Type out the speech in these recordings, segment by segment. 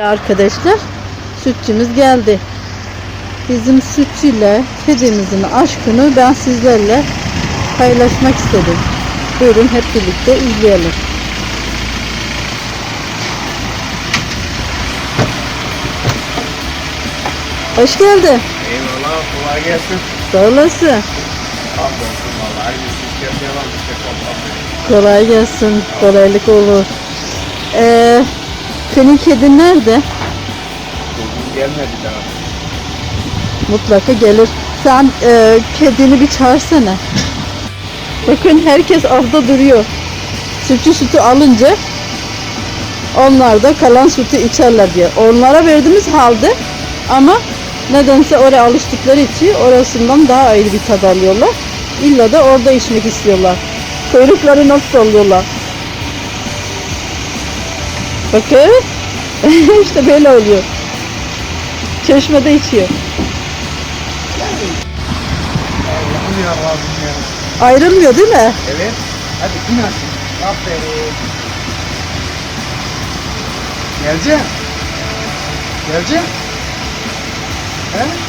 Arkadaşlar sütçümüz geldi. Bizim sütçüyle kedimizin aşkını ben sizlerle paylaşmak istedim. Buyurun hep birlikte izleyelim. Hoş geldin. Eyvallah kolay gelsin. Sağ olasın. Hamdolsun valla. Aynı sistem devam işte. Kolay gelsin. Kolaylık olur. Ee, senin kedin nerede? Bugün gelmedi daha. Mutlaka gelir. Sen e, kedini bir çağırsana. Bakın herkes avda duruyor. Sütü sütü alınca onlar da kalan sütü içerler diye. Onlara verdiğimiz halde ama nedense oraya alıştıkları için orasından daha ayrı bir tad alıyorlar. İlla da orada içmek istiyorlar. Kuyrukları nasıl sallıyorlar. Bakın. işte böyle oluyor. Çeşmede içiyor. Allah'ım. Ayrılmıyor değil mi? Evet. Hadi in. Aferin. Geleceksin. Geleceksin. He?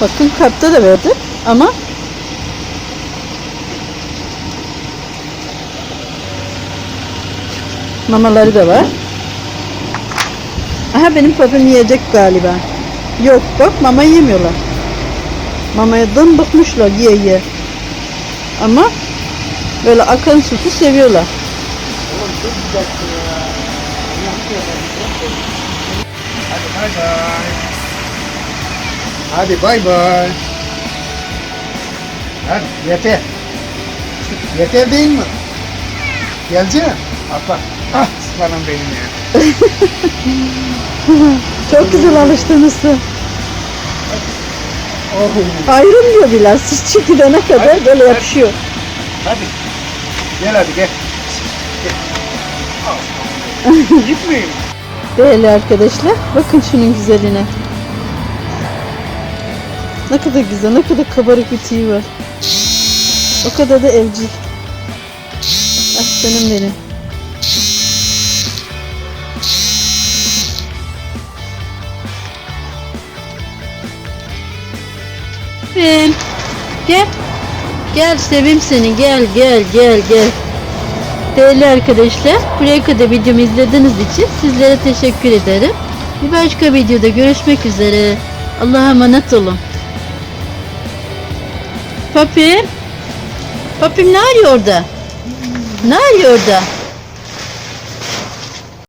Bakın kapta da verdi ama mamaları da var. Aha benim papim yiyecek galiba. Yok bak mama yemiyorlar. Mamadan bıkmışlar ye ye. Ama böyle akan sütü seviyorlar. Hadi bay bay. Hadi bay bay. Hadi yeter. Yeter değil mi? Geleceksin. Atla. Ah ıslanım benim ya. Çok güzel alıştınız. Oh. Ayrılmıyor bile. Siz gidene kadar Hadi, böyle hadi. yapışıyor. Hadi. Gel hadi gel. Gel. Gitmeyin. Değerli arkadaşlar, bakın şunun güzeline. Ne kadar güzel, ne kadar kabarık bir tüyü var. O kadar da evcil. Ah canım benim. Ben gel. Gel sevim seni gel gel gel gel. Değerli arkadaşlar, buraya kadar videomu izlediğiniz için sizlere teşekkür ederim. Bir başka videoda görüşmek üzere. Allah'a emanet olun. Papim. Papim ne arıyor orada? Ne arıyor orada?